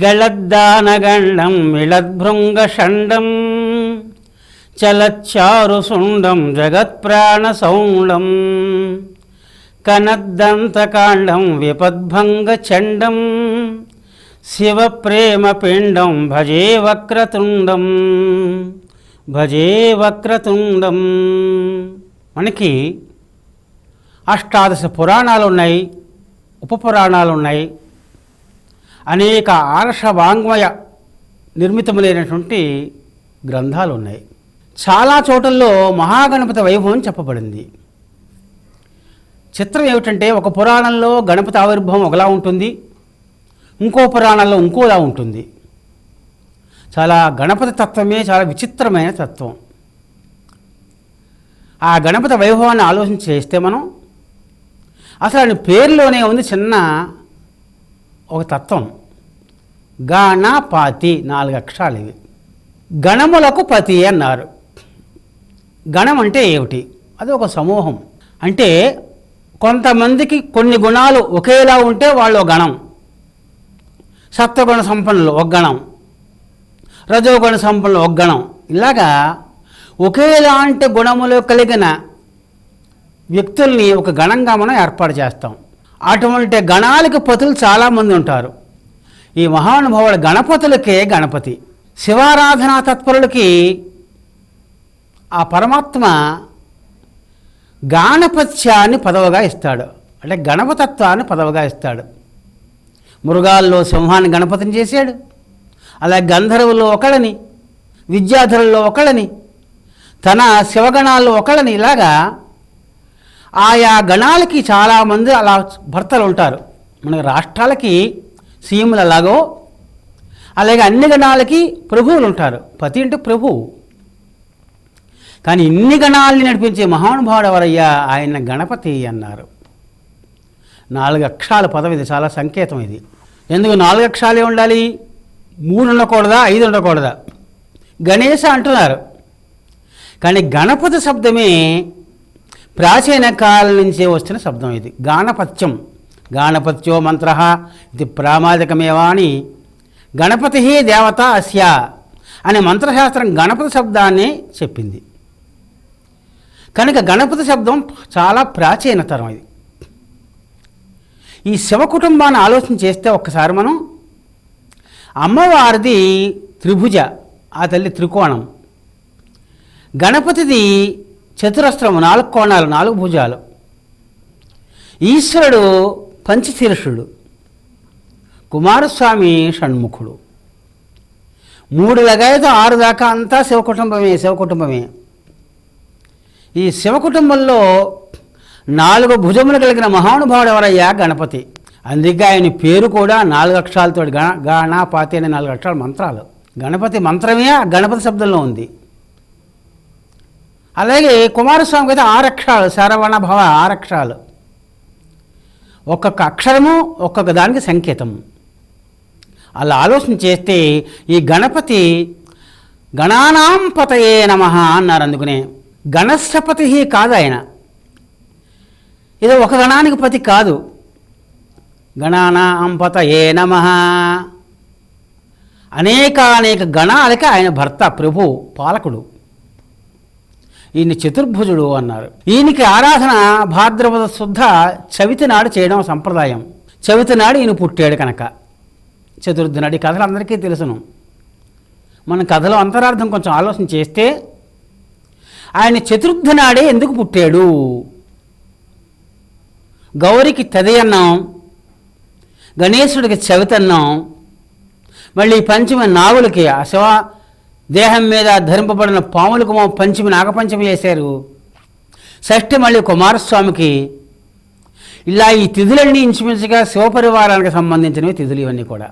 గళద్దానగండం మిళద్భృంగషండం చలచ్చారుసుండం జగత్ప్రాణసౌండం కనద్దంతకాండం విపద్భంగచండం శివప్రేమపిండం భజే వక్రతుండం భజే వక్రతుండం మనకి అష్టాదశ పురాణాలు ఉన్నాయి ఉపపురాణాలు ఉన్నాయి అనేక ఆర్ష వాంగ్మయ నిర్మితములైనటువంటి గ్రంథాలు ఉన్నాయి చాలా చోట్లలో మహాగణపతి వైభవం చెప్పబడింది. చిత్రం ఏమిటంటే ఒక పురాణంలో గణపతి ఆవిర్భావం ఒకలా ఉంటుంది ఇంకో పురాణంలో ఇంకోలా ఉంటుంది. చాలా గణపతి తత్వమే చాలా విచిత్రమైన తత్వం. ఆ గణపతి వైభవాన్ని ఆలోచన చేస్తే మనం అసలు ఆయన పేరులోనే ఉంది చిన్న ఒక తత్వం. గణపాతి నాలుగు అక్షరాలు ఇవి. గణములకు పతి అన్నారు. గణం అంటే ఏమిటి? అది ఒక సమూహం. అంటే కొంతమందికి కొన్ని గుణాలు ఒకేలా ఉంటే వాళ్ళు గణం. సత్వగుణ సంపన్నులు ఒక గణం. రజోగుణ సంపన్నులు ఒక గణం. ఇలాగా ఒకేలాంటి గుణములు కలిగిన వ్యక్తుల్ని ఒక గణంగా మనం ఏర్పాటు చేస్తాం. అటువంటి గణాలకు పతులు చాలామంది ఉంటారు. ఈ మహానుభావుడు గణపతులకే గణపతి. శివారాధనా తత్పరులకి ఆ పరమాత్మ గాణపత్యాన్ని పదవగా ఇస్తాడు. అంటే గణపతత్వాన్ని పదవగా ఇస్తాడు. మృగాల్లో సింహాన్ని గణపతిని చేశాడు. అలా గంధర్వుల్లో ఒకళ్ళని విద్యాధరుల్లో ఒకళ్ళని తన శివగణాల్లో ఒకళ్ళని ఇలాగా ఆయా గణాలకి చాలామంది అలా భర్తలు ఉంటారు మన రాష్ట్రాలకి సీఎంలు అలాగో అలాగే అన్ని గణాలకి ప్రభువులు ఉంటారు. పతి అంటే ప్రభువు కానీ ఇన్ని గణాలని నడిపించే మహానుభావుడు ఎవరయ్యా ఆయన గణపతి అన్నారు. నాలుగు అక్షరాల పదం ఇది చాలా సంకేతం ఇది. ఎందుకు నాలుగు అక్షరాలే ఉండాలి? మూడు ఉండకూడదా? ఐదు ఉండకూడదా? గణేశ అంటున్నారు. కానీ గణపతి శబ్దమే ప్రాచీన కాలం నుంచే వస్తున్న శబ్దం ఇది. గాణపత్యం గాణపత్యో మంత్ర ఇది ప్రామాదికమేవా అని గణపతి దేవత అస్య అనే మంత్రశాస్త్రం గణపతి శబ్దాన్ని చెప్పింది. కనుక గణపతి శబ్దం చాలా ప్రాచీనతరం ఇది. ఈ శివ కుటుంబాన్ని ఆలోచన చేస్తే ఒక్కసారి మనం అమ్మవారిది త్రిభుజ ఆ తల్లి త్రికోణం. గణపతిది చతురస్త్రము నాలుగు కోణాలు నాలుగు భుజాలు. ఈశ్వరుడు పంచశీర్షుడు కుమారస్వామి షణ్ముఖుడు. మూడు లగాయతో ఆరు దాకా అంతా శివ కుటుంబమే శివ కుటుంబమే ఈ శివ కుటుంబంలో నాలుగు భుజములు కలిగిన మహానుభావుడు ఎవరయ్యా? గణపతి. అందుకే ఆయన పేరు కూడా నాలుగు అక్షరాలతో గణ గణపాతి అనే నాలుగు అక్షరాల మంత్రాలు. గణపతి మంత్రమే ఆ గణపతి శబ్దంలో ఉంది. అలాగే కుమారస్వామికి అయితే ఆరక్షరాలు శరవణ భవ ఆరక్షరాలు. ఒక్కొక్క అక్షరము ఒక్కొక్క దానికి సంకేతం అలా ఆలోచన చేస్తే ఈ గణపతి గణానాం పతయే నమ అన్నారు అందుకునే. గణశపతి కాదు ఆయన. ఇది ఒక గణానికి పతి కాదు. గణానాం పతయే నమ. అనేకానేక గణాలకి ఆయన భర్త ప్రభు పాలకుడు. ఈయన చతుర్భుజుడు అన్నారు. ఈయనకి ఆరాధన భాద్రపద శుద్ధ చవితి నాడు చేయడం సంప్రదాయం. చవితి నాడు ఈయన పుట్టాడు కనుక. చతుర్థి నాడు ఈ కథలు అందరికీ తెలుసును. మన కథలో అంతరార్థం కొంచెం ఆలోచన చేస్తే ఆయన చతుర్థి నాడే ఎందుకు పుట్టాడు? గౌరికి తది అన్నాం గణేశుడికి చవితి అన్నాం మళ్ళీ పంచమ నాగులకి ఆ దేహం మీద ధరింపబడిన పాములకు మా పంచమి నాగపంచమి చేశారు. షష్ఠి మళ్ళీ కుమారస్వామికి. ఇలా ఈ తిథులన్నీ ఇంచుమించుగా శివపరివారానికి సంబంధించినవి తిథులు ఇవన్నీ కూడా.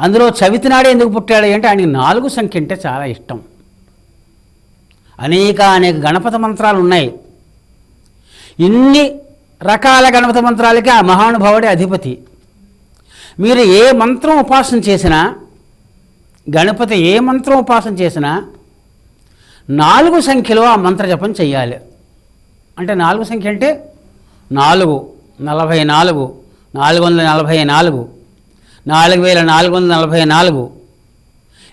అందులో చవితి నాడే ఎందుకు పుట్టాడు అంటే ఆయనకి నాలుగు సంఖ్య అంటే చాలా ఇష్టం. అనేక అనేక గణపతి మంత్రాలు ఉన్నాయి. ఇన్ని రకాల గణపతి మంత్రాలకి ఆ మహానుభావుడే అధిపతి. మీరు ఏ మంత్రం ఉపాసన చేసినా గణపతి ఏ మంత్రం ఉపాసన చేసినా నాలుగు సంఖ్యలో ఆ మంత్ర జపం చేయాలి అంటే నాలుగు సంఖ్య అంటే నాలుగు నలభై నాలుగు నాలుగు వందల నలభై నాలుగు నాలుగు వేల నాలుగు వందల నలభై నాలుగు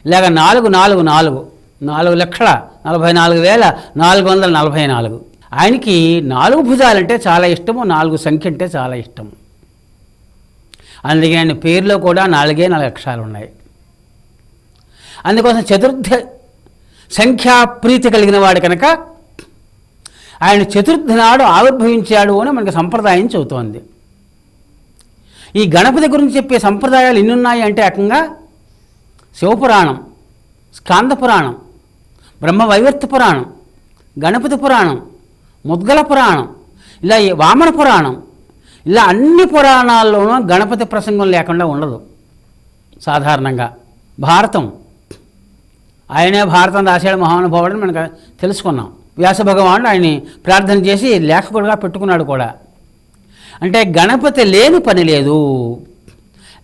ఇలాగ నాలుగు నాలుగు నాలుగు నాలుగు లక్షల నలభై నాలుగు వేల నాలుగు వందల నలభై నాలుగు. ఆయనకి నాలుగు భుజాలంటే చాలా ఇష్టము నాలుగు సంఖ్య అంటే చాలా ఇష్టము. అందుకే ఆయన పేరులో కూడా నాలుగే నాలుగు అక్షరాలు ఉన్నాయి. అందుకోసం చతుర్థ సంఖ్యా ప్రీతి కలిగిన వాడు కనుక ఆయన చతుర్థ నాడు ఆవిర్భవించాడు అని మనకు సంప్రదాయం చెబుతోంది. ఈ గణపతి గురించి చెప్పే సంప్రదాయాలు ఎన్నున్నాయి అంటే ఏకంగా శివపురాణం స్కాంద పురాణం బ్రహ్మ వైవర్త పురాణం గణపతి పురాణం ముద్గల పురాణం ఇలా ఈ వామన పురాణం ఇలా అన్ని పురాణాల్లోనూ గణపతి ప్రసంగం లేకుండా ఉండదు. సాధారణంగా భారతం ఆయనే భారతం రాశాడు మహానుభావుడని మనకు తెలుసుకున్నాం. వ్యాస భగవానుడు ఆయన్ని ప్రార్థన చేసి లేఖకుడుగా పెట్టుకున్నాడు కూడా. అంటే గణపతి లేని పని లేదు.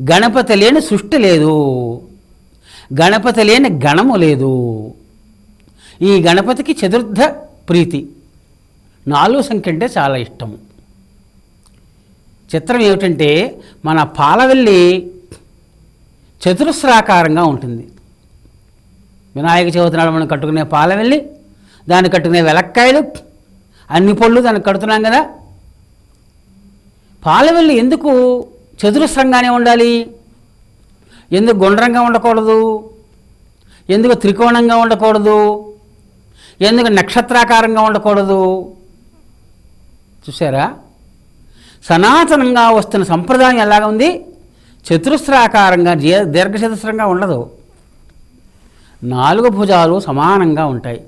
గణపతి లేని సృష్టి లేదు. గణపతి లేని గణము లేదు. ఈ గణపతికి చతుర్థ ప్రీతి. నాలుగు సంఖ్య అంటే చాలా ఇష్టము. చిత్రం ఏమిటంటే మన పాలవెల్లి చతురస్రాకారంగా ఉంటుంది. వినాయక చవితి నాడు మనం కట్టుకునే పాలవెల్లి దాన్ని కట్టుకునే వెలక్కాయలు అన్ని పళ్ళు దానికి కడుతున్నాం కదా. పాలవెల్లి ఎందుకు చతురస్రంగానే ఉండాలి? ఎందుకు గుండ్రంగా ఉండకూడదు? ఎందుకు త్రికోణంగా ఉండకూడదు? ఎందుకు నక్షత్రాకారంగా ఉండకూడదు? చూసారా సనాతనంగా వస్తున్న సంప్రదాయం ఎలాగ ఉంది చతురస్రాకారంగా జీ- దీర్ఘచతుస్రంగా ఉండదు. నాలుగు భుజాలు సమానంగా ఉంటాయి.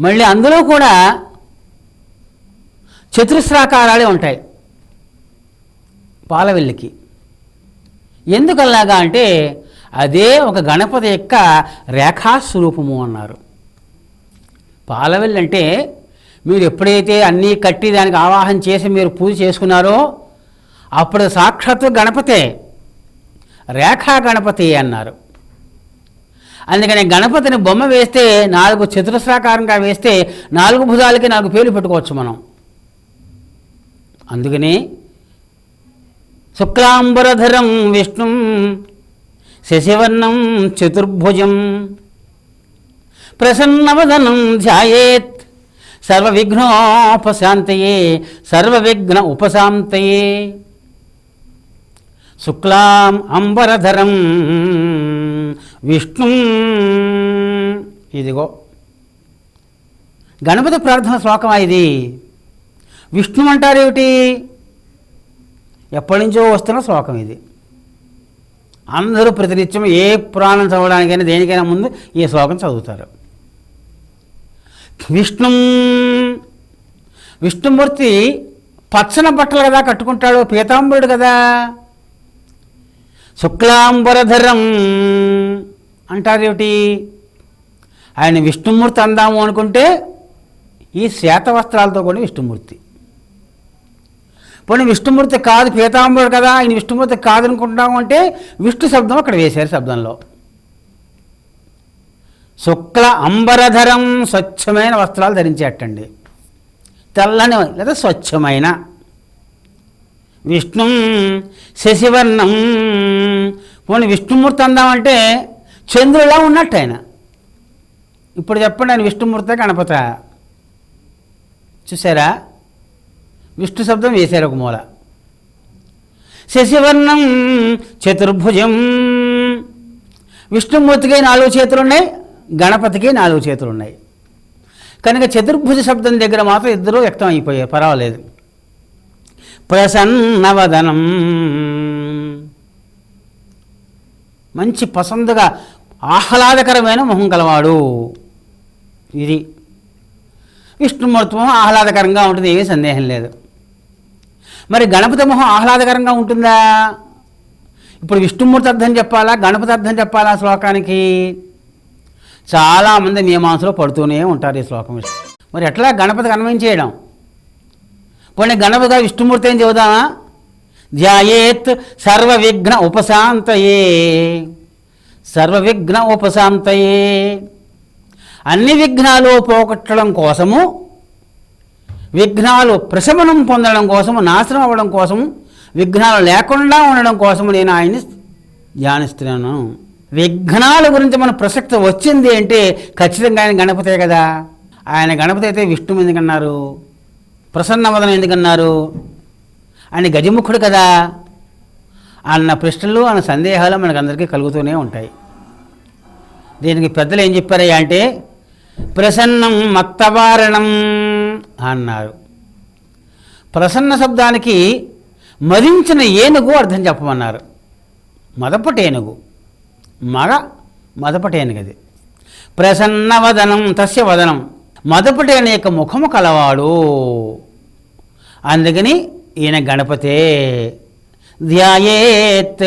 మళ్ళీ అందులో కూడా చతురస్రాకారాలే ఉంటాయి. పాలవెల్లికి. ఎందుకలాగా అంటే అదే ఒక గణపతి యొక్క రేఖాస్వరూపము అన్నారు. పాలవెల్లి అంటే మీరు ఎప్పుడైతే అన్నీ కట్టి దానికి ఆవాహన చేసి మీరు పూజ చేసుకున్నారో అప్పుడు సాక్షాత్తు గణపతే రేఖా గణపతి అన్నారు. అందుకని గణపతిని బొమ్మ వేస్తే నాలుగు చతురస్రాకారంగా వేస్తే నాలుగు భుజాలకి నాలుగు పేర్లు పెట్టుకోవచ్చు మనం. అందుకని శుక్లాంబరధరం విష్ణుం శశివర్ణం చతుర్భుజం ప్రసన్నవదనం ధ్యాయేత్ సర్వ విఘ్నోపశాంతయే సర్వ విఘ్న ఉపశాంతయే. శుక్లాం అంబరధరం విష్ణు. ఇదిగో. గణపతి ప్రార్థన శ్లోకమా ఇది? విష్ణు అంటారేమిటి? ఎప్పటి నుంచో వస్తున్న శ్లోకం ఇది. అందరూ ప్రతినిత్యం ఏ పురాణం చదవడానికైనా దేనికైనా ముందు ఈ శ్లోకం చదువుతారు. విష్ణు. విష్ణుమూర్తి పచ్చన బట్టలు కదా కట్టుకుంటాడు పీతాంబరుడు కదా. శుక్లాంబరధరం. అంటారేమిటి? ఆయన విష్ణుమూర్తి అందాము అనుకుంటే ఈ శ్వేత వస్త్రాలతో కూడా విష్ణుమూర్తి. పోనీ విష్ణుమూర్తి కాదు పీతాంబరుడు కదా ఆయన విష్ణుమూర్తి కాదు అనుకుంటున్నాము అంటే విష్ణు శబ్దం అక్కడ వేశారు శబ్దంలో. శుక్ల అంబరధరం స్వచ్ఛమైన వస్త్రాలు ధరించేటండి. తెల్లని లేదా స్వచ్ఛమైన. విష్ణు శశివర్ణం. పోనీ విష్ణుమూర్తి అందామంటే చంద్రులా ఉన్నట్టు ఆయన. ఇప్పుడు చెప్పండి ఆయన విష్ణుమూర్తి గణపత చూసారా విష్ణు శబ్దం వేశారు ఒక మూల. శశివర్ణం చతుర్భుజం. విష్ణుమూర్తికి నాలుగు చేతులు ఉన్నాయి గణపతికి నాలుగు చేతులు ఉన్నాయి కనుక చతుర్భుజ శబ్దం దగ్గర మాత్రం ఇద్దరూ వ్యక్తం అయిపోయారు పర్వాలేదు. ప్రసన్నవదనం. మంచి పసందుగా ఆహ్లాదకరమైన మొహం కలవాడు ఇది. విష్ణుమూర్తి మొహం ఆహ్లాదకరంగా ఉంటుంది ఏమీ సందేహం లేదు. మరి గణపతి మొహం ఆహ్లాదకరంగా ఉంటుందా? ఇప్పుడు విష్ణుమూర్తి అర్థం చెప్పాలా? గణపతి అర్థం చెప్పాలా శ్లోకానికి? చాలామంది మీమాంసలో పడుతూనే ఉంటారు ఈ శ్లోకం మరి ఎట్లా గణపతికి అన్వయం చేయడం? పోనీ గణపతిగా విష్ణుమూర్తి అని చెబుదామా ధ్యాయేత్ సర్వ విఘ్న ఉపశాంతయే. సర్వ విఘ్న ఉపశాంతయే. అన్ని విఘ్నాలు పోగొట్టడం కోసము విఘ్నాలు ప్రశమనం పొందడం కోసము నాశనం అవ్వడం కోసము విఘ్నాలు లేకుండా ఉండడం కోసము నేను ఆయన్ని ధ్యానిస్తున్నాను. విఘ్నాల గురించి మన ప్రసక్తి వచ్చింది అంటే ఖచ్చితంగా ఆయన గణపతే కదా. ఆయన గణపతి అయితే విష్ణువు ఎందుకన్నారు? ప్రసన్నవదనం ఎందుకన్నారు? ఆయన గజముఖుడు కదా. అన్న ప్రశ్నలు అన్న సందేహాలు మనకందరికీ కలుగుతూనే ఉంటాయి. దీనికి పెద్దలు ఏం చెప్పారయ్యా అంటే ప్రసన్నం మత్తవారణం అన్నారు. ప్రసన్న శబ్దానికి మరించిన ఏనుగు అర్థం చెప్పమన్నారు. మదపటేనుగు మగ మదపటి ఏనుగది ప్రసన్న వదనం తస్య వదనం. మదపటి యొక్క ముఖము కలవాడు. అందుకని ఈయన గణపతే ధ్యాయేత్.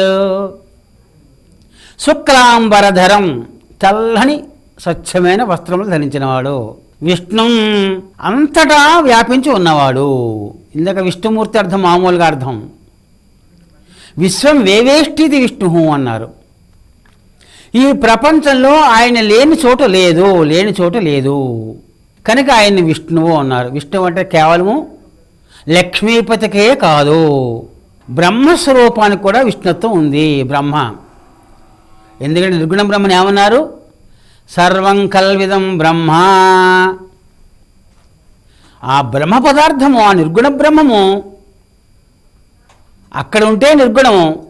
శుక్లాంబరధరం చల్లని స్వచ్ఛమైన వస్త్రములు ధరించినవాడు. విష్ణు అంతటా వ్యాపించి ఉన్నవాడు. ఇందాక విష్ణుమూర్తి అర్థం మామూలుగా అర్థం. విశ్వం వేవేష్టిది విష్ణు అన్నారు. ఈ ప్రపంచంలో ఆయన లేని చోట లేదు లేని చోట లేదు. కనుక ఆయన్ని విష్ణువు అన్నారు. విష్ణువు అంటే కేవలము లక్ష్మీపతికే కాదు. బ్రహ్మస్వరూపానికి కూడా విష్ణుత్వం ఉంది బ్రహ్మ. ఎందుకంటే నిర్గుణ బ్రహ్మని ఏమన్నారు? సర్వం కల్విదం బ్రహ్మ. ఆ బ్రహ్మ పదార్థము ఆ నిర్గుణ బ్రహ్మము అక్కడ ఉంటే నిర్గుణము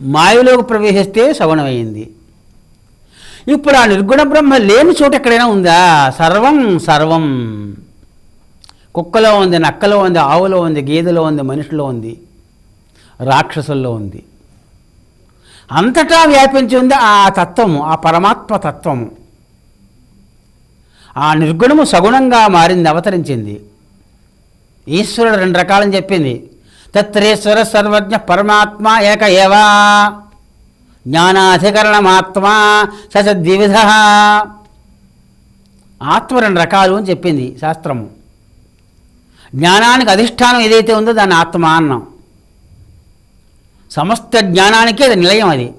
మాయలోకి ప్రవేశిస్తే సగుణమైంది. ఇప్పుడు ఆ నిర్గుణ బ్రహ్మ లేని చోట ఎక్కడైనా ఉందా? సర్వం సర్వం. కుక్కలో ఉంది నక్కలో ఉంది ఆవులో ఉంది గేదెలో ఉంది మనిషిలో ఉంది రాక్షసుల్లో ఉంది. అంతటా వ్యాపించి ఉంది ఆ తత్వము ఆ పరమాత్మ తత్వము. ఆ నిర్గుణము సగుణంగా మారింది అవతరించింది. ఈశ్వరుడు రెండు రకాలని చెప్పింది. తత్రేశ్వర సర్వజ్ఞ పరమాత్మ ఏక ఏవా జ్ఞానాధికరణమాత్మా సద్విధ ఆత్మ రెండు రకాలు అని చెప్పింది శాస్త్రము. జ్ఞానానికి అధిష్టానం ఏదైతే ఉందో దాన్ని ఆత్మ అన్నాం. సమస్త జ్ఞానానికే అది నిలయం అది.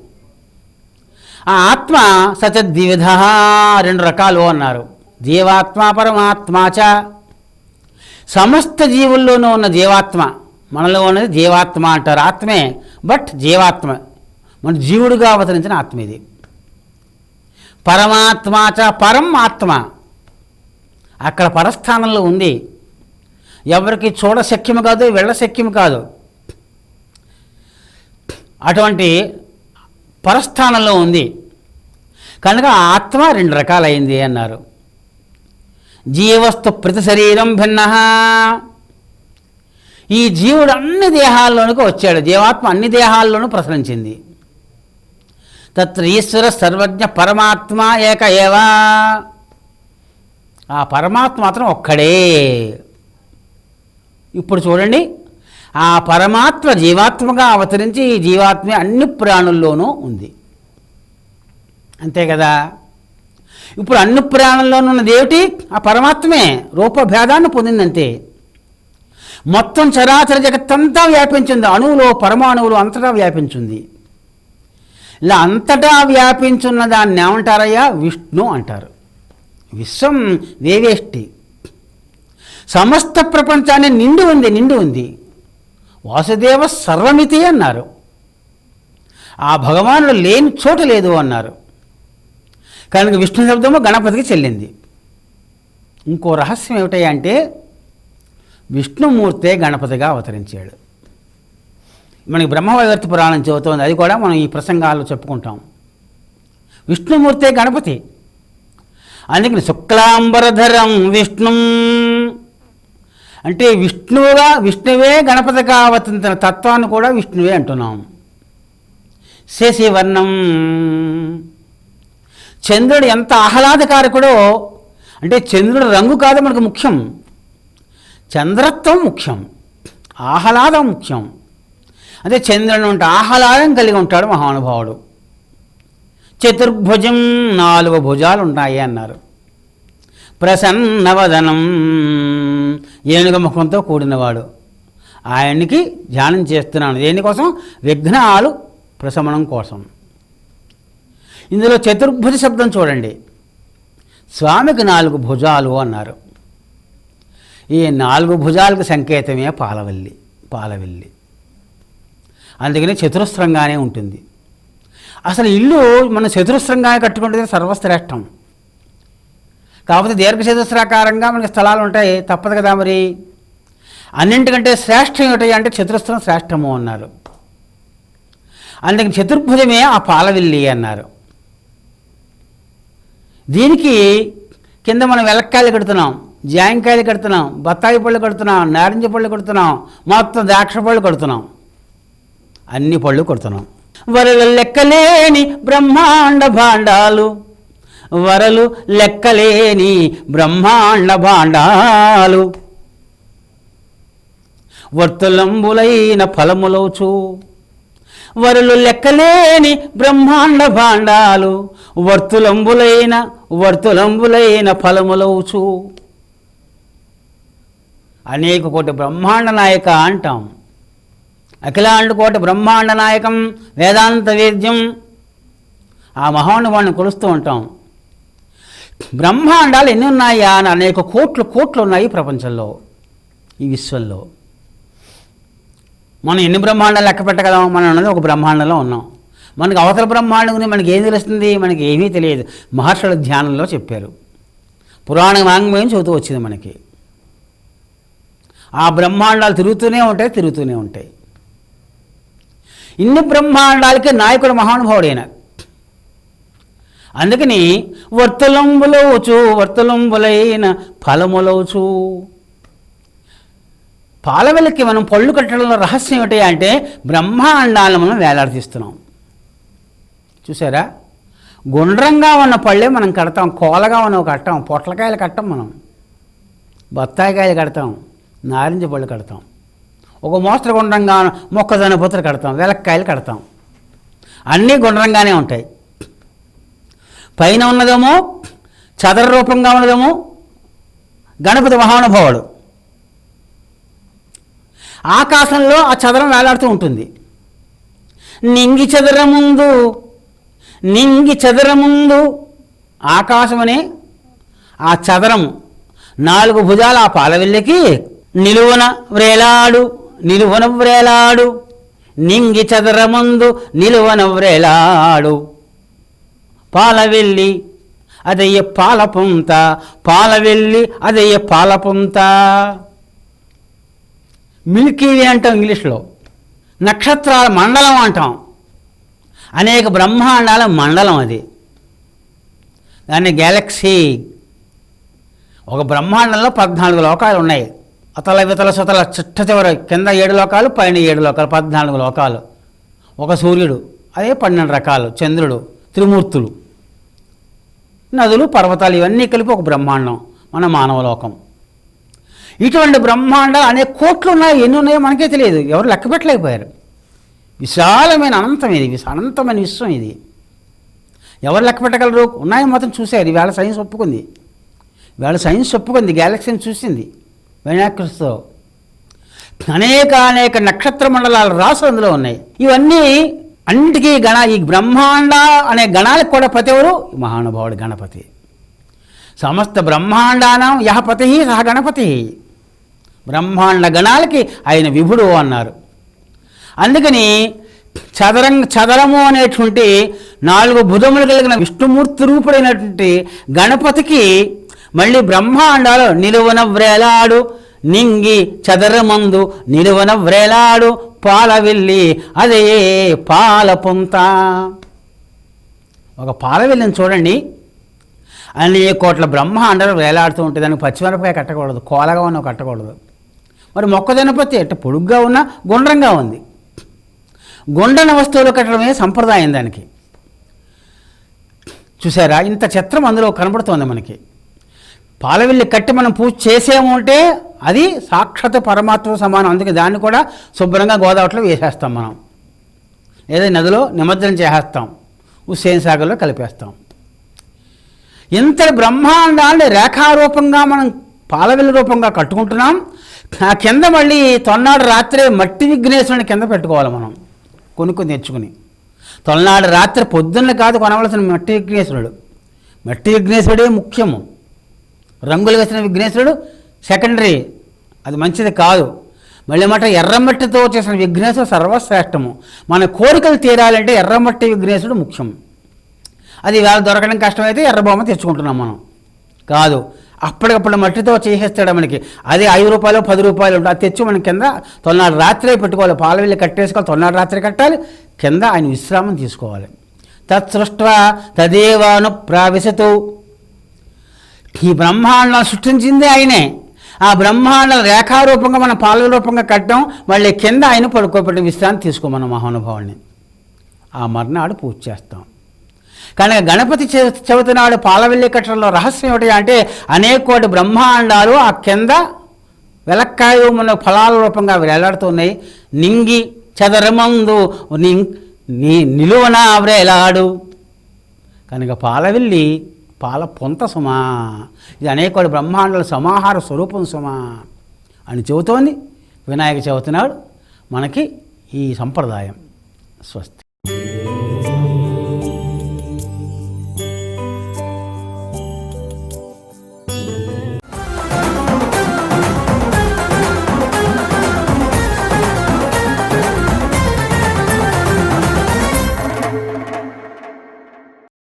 ఆ ఆత్మ సచద్విధ రెండు రకాలు అన్నారు. జీవాత్మ పరమాత్మాచ చ. సమస్త జీవుల్లోనూ ఉన్న జీవాత్మ. మనలో ఉన్నది జీవాత్మ అంటారు ఆత్మే బట్ జీవాత్మ. మన జీవుడుగా అవతరించిన ఆత్మ ఇది. పరమాత్మాచ చ పరం ఆత్మ. అక్కడ పరస్థానంలో ఉంది. ఎవరికి చూడ శక్యము కాదు వెళ్ళ శక్యము కాదు. అటువంటి పరస్థానంలో ఉంది. కనుక ఆత్మ రెండు రకాలైంది అన్నారు. జీవస్తు ప్రతి శరీరం భిన్న. ఈ జీవుడు అన్ని దేహాల్లోనికి వచ్చాడు. జీవాత్మ అన్ని దేహాల్లోనూ ప్రసరించింది. తత్ర ఈశ్వర సర్వజ్ఞ పరమాత్మ ఏక ఏవా. ఆ పరమాత్మ మాత్రం ఒక్కడే. ఇప్పుడు చూడండి. ఆ పరమాత్మ జీవాత్మగా అవతరించి ఈ జీవాత్మ అన్ని ప్రాణుల్లోనూ ఉంది. అంతే కదా? ఇప్పుడు అన్ని ప్రాణుల్లోనూ ఉన్నది ఏమిటి? ఆ పరమాత్మే రూపభేదాన్ని పొందిందంతే. మొత్తం చరాచర జగత్తంతా వ్యాపించింది. అణువులో పరమాణువులు అంతటా వ్యాపించింది. ఇలా అంతటా వ్యాపించున్న దాన్ని ఏమంటారయ్యా? విష్ణు అంటారు. విశ్వం వేవేష్టి సమస్త ప్రపంచాన్ని నిండి ఉంది నిండి ఉంది. వాసుదేవ సర్వమితి అన్నారు. ఆ భగవానుడు లేని చోట లేదు అన్నారు. కనుక విష్ణు శబ్దము గణపతికి చెల్లింది. ఇంకో రహస్యం ఏమిటయ్యా అంటే విష్ణుమూర్తే గణపతిగా అవతరించాడు. మనకి బ్రహ్మవైవర్తి పురాణం చెబుతోంది అది కూడా మనం ఈ ప్రసంగాల్లో చెప్పుకుంటాం. విష్ణుమూర్తే గణపతి. అందుకని శుక్లాంబరధరం విష్ణు అంటే విష్ణువుగా విష్ణువే గణపతి అవతరించిన తత్వాన్ని కూడా విష్ణువే అంటున్నాం. శశివర్ణం. చంద్రుడు ఎంత ఆహ్లాదకారకుడో అంటే చంద్రుడు రంగు కాదు మనకు ముఖ్యం. చంద్రత్వం ముఖ్యం. ఆహ్లాదం ముఖ్యం. అదే చంద్రుని ఉంటే ఆహ్లాదం కలిగి ఉంటాడు మహానుభావుడు. చతుర్భుజం నాలుగు భుజాలు ఉంటాయి అన్నారు. ప్రసన్నవదనం. ఏనుగ ముఖంతో కూడినవాడు. ఆయనకి ధ్యానం చేస్తున్నాను. దేనికోసం? విఘ్నాలు ప్రశమనం కోసం. ఇందులో చతుర్భుజ శబ్దం చూడండి. స్వామికి నాలుగు భుజాలు అన్నారు. ఈ నాలుగు భుజాలకు సంకేతమే పాలవల్లి పాలవెల్లి. అందుకని చతురస్రంగానే ఉంటుంది. అసలు ఇల్లు మనం చతురస్రంగానే కట్టుకుంటే సర్వశ్రేష్టం. కాకపోతే దీర్ఘ చతురస్రాకారంగా మనకి స్థలాలు ఉంటాయి. తప్పదు కదా మరి. అన్నింటికంటే శ్రేష్టం ఏమిటి అంటే చతురస్రం శ్రేష్టము అన్నారు. అందుకని చతుర్భుజమే ఆ పాలవిల్లి అన్నారు. దీనికి కింద మనం వెలక్కాయలు కడుతున్నాం జాంకాయలు కడుతున్నాం బత్తాయి పళ్ళు కడుతున్నాం నారింజ పళ్ళు కడుతున్నాం మొత్తం ద్రాక్ష పళ్ళు కడుతున్నాం. అన్ని పళ్ళు కొడుతున్నాం. వరలు లెక్కలేని బ్రహ్మాండ భాండాలు. వరలు లెక్కలేని బ్రహ్మాండ భాండాలు. వర్తులంబులైన ఫలములోచు. వరులు లెక్కలేని బ్రహ్మాండ భాండాలు. వర్తులంబులైన వర్తులంబులైన ఫలములవుచు అనేక కోటి బ్రహ్మాండ నాయక అంటాం. అఖిలాండ కోటి బ్రహ్మాండ నాయకం వేదాంత వేద్యం ఆ మహానుభావుని కొలుస్తూ ఉంటాం. బ్రహ్మాండాలు ఎన్ని ఉన్నాయా అని అనేక కోట్లు కోట్లు ఉన్నాయి ప్రపంచంలో ఈ విశ్వంలో. మనం ఎన్ని బ్రహ్మాండాలు లెక్క పెట్టగలం మనం ఉన్నది ఒక బ్రహ్మాండంలో ఉన్నాం. మనకి అవతల బ్రహ్మాండం గురించి మనకి ఏం తెలుస్తుంది? మనకి ఏమీ తెలియదు. మహర్షుల ధ్యానంలో చెప్పారు. పురాణ వాంగ్మయం చెబుతూ వచ్చింది మనకి. ఆ బ్రహ్మాండాలు తిరుగుతూనే ఉంటాయి తిరుగుతూనే ఉంటాయి. ఇన్ని బ్రహ్మాండాలకి నాయకుడు మహానుభావుడైన అందుకని వర్తులంబులోచు వర్తులంబులైన ఫలములోచు పాలవెలకి మనం పళ్ళు కట్టడంలో రహస్యం ఏమిటి అంటే బ్రహ్మాండాలను మనం వేలాడదీస్తున్నాం. చూసారా? గుండ్రంగా ఉన్న పళ్ళే మనం కడతాం కోలగా ఉన్నవి కట్టాం పొట్లకాయలు కట్టం మనం. బత్తాయికాయలు కడతాం నారింజ పళ్ళు కడతాం. ఒక మోస్తరు గుండ్రంగా మొక్కజొన్న పూతలు కడతాం వెలక్కాయలు కడతాం. అన్నీ గుండ్రంగానే ఉంటాయి. పైన ఉన్నదేమో చదర రూపంగా ఉన్నదేమో గణపతి మహానుభావుడు. ఆకాశంలో ఆ చదరం వేలాడుతూ ఉంటుంది. నింగి చదరముందు నింగి చదరముందు ఆకాశమనే ఆ చదరము. నాలుగు భుజాల ఆ పాలవెల్లికి నిలువన వ్రేలాడు నిలువన వ్రేలాడు నింగి చదరముందు నిలువన వ్రేలాడు. పాలవెల్లి అదయ్య పాలపుంత పాలవెల్లి అదయ్య పాలపుంత. మిల్కీవే అంటాం ఇంగ్లీష్లో నక్షత్రాల మండలం అంటాం. అనేక బ్రహ్మాండాల మండలం అది. దాన్ని గ్యాలక్సీ ఒక బ్రహ్మాండంలో పద్నాలుగు లోకాలు ఉన్నాయి. అతల వితల సుతల చిట్ట చివర కింద ఏడు లోకాలు పైన ఏడు లోకాలు పద్నాలుగు లోకాలు. ఒక సూర్యుడు అదే పన్నెండు రకాలు చంద్రుడు త్రిమూర్తులు. నదులు పర్వతాలు ఇవన్నీ కలిపి ఒక బ్రహ్మాండం మన మానవలోకం. ఇటువంటి బ్రహ్మాండాలు అనేక కోట్లు ఉన్నాయి ఎన్ని ఉన్నాయో మనకే తెలియదు. ఎవరు లెక్క పెట్టలేకపోయారు. విశాలమైన అనంతం ఇది అనంతమైన విశ్వం ఇది. ఎవరు లెక్క పెట్టగలరు? ఉన్నాయి మాత్రం చూశారు. ఇవాళ సైన్స్ ఒప్పుకుంది. ఇవాళ సైన్స్ ఒప్పుకుంది గ్యాలక్సీని చూసింది వినాయకృష్ణతో అనేక అనేక నక్షత్ర మండలాల రాసులు అందులో ఉన్నాయి. ఇవన్నీ అన్నిటికీ గణ ఈ బ్రహ్మాండ అనే గణాలకు కూడా పతి ఎవరు మహానుభావుడు గణపతి. సమస్త బ్రహ్మాండానం యహపతి సహ గణపతి బ్రహ్మాండ గణాలకి ఆయన విభుడు అన్నారు. అందుకని చదరం చదరము అనేటువంటి నాలుగు భుజములు కలిగిన విష్ణుమూర్తి రూపుడైనటువంటి గణపతికి మళ్ళీ బ్రహ్మాండాలు నిలువన వ్రేలాడు. నింగి చదరమందు నిలువన వ్రేలాడు పాలవెల్లి అదే పాలపుంత ఒక పాలవెల్లిని చూడండి. అనేక కోట్ల బ్రహ్మాండాలు వేలాడుతూ ఉంటే దానికి పచ్చిమిరపకాయ కట్టకూడదు కోలగా ఉన్న కట్టకూడదు. మరి మొక్కజొన్న పత్తి ఎట్ట పొడుగ్గా ఉన్నా గుండ్రంగా ఉంది. గుండ్రన వస్తువులు కట్టడమే సంప్రదాయం దానికి. చూసారా? ఇంత చిత్రం అందులో కనబడుతోంది మనకి. పాలవిల్లి కట్టి మనం పూజ చేసేము అంటే అది సాక్షాత్ పరమాత్మ సమానం. అందుకే దాన్ని కూడా శుభ్రంగా గోదావరిలో వేసేస్తాం మనం. లేదా నదిలో నిమజ్జనం చేసేస్తాం. హుస్సేన్ సాగర్లో కలిపేస్తాం. ఇంతటి బ్రహ్మాండాన్ని రేఖారూపంగా మనం పాలవెల్లి రూపంగా కట్టుకుంటున్నాం. ఆ కింద మళ్ళీ తొన్నాడు రాత్రే మట్టి విఘ్నేశ్వరుని కింద పెట్టుకోవాలి మనం. కొనుక్కొని తెచ్చుకుని తొలనాడు రాత్రి పొద్దున్న కాదు కొనవలసిన మట్టి విఘ్నేశ్వరుడు. మట్టి విఘ్నేశ్వరుడే ముఖ్యము. రంగులు వేసిన విఘ్నేశ్వరుడు సెకండరీ అది మంచిది కాదు. మళ్ళీ మాట ఎర్రమట్టితో చేసిన విఘ్నేశ్వరుడు సర్వశ్రేష్టము. మన కోరికలు తీరాలంటే ఎర్రమట్టి విఘ్నేశ్వరుడు ముఖ్యం. అది వేళ దొరకడం కష్టమైతే ఎర్రబొమ్మ తెచ్చుకుంటున్నాం మనం. కాదు. అప్పటికప్పుడు మట్టితో చేసేస్తాడు మనకి. అదే ఐదు రూపాయలు పది రూపాయలు ఉంటుంది అది తెచ్చి మన కింద తొలనాడు రాత్రే పెట్టుకోవాలి. పాలవెల్లి కట్టేసుకోవాలి తొలనాడు రాత్రి కట్టాలి. కింద ఆయన విశ్రామం తీసుకోవాలి. తత్సృష్ట తదేవాను ప్రావిశతు ఈ బ్రహ్మాండం సృష్టించింది ఆయనే. ఆ బ్రహ్మాండ రేఖారూపంగా మన పాల రూపంగా కట్టాం మళ్ళీ కింద ఆయన పడుకోబెట్టి విశ్రాంతి తీసుకోమన్న మహానుభావుని ఆ మర్నాడు పూజ చేస్తాం. కానీ గణపతి చవి- చవితి నాడు పాలవెల్లి కట్టడంలో రహస్యం ఏమిటి అంటే అనేకోటి బ్రహ్మాండాలు ఆ కింద వెలక్కాయ మన ఫలాల రూపంగా వేలాడుతున్నాయి నింగి చదరమందు ని- నిలువన వ్రేలాడు కనుక పాలవెల్లి పాల పొంత సుమా. ఇది అనేక బ్రహ్మాండాల సమాహార స్వరూపం సుమా అని చెబుతోంది. వినాయక చవితి నాడు మనకి ఈ సంప్రదాయం స్వస్తి.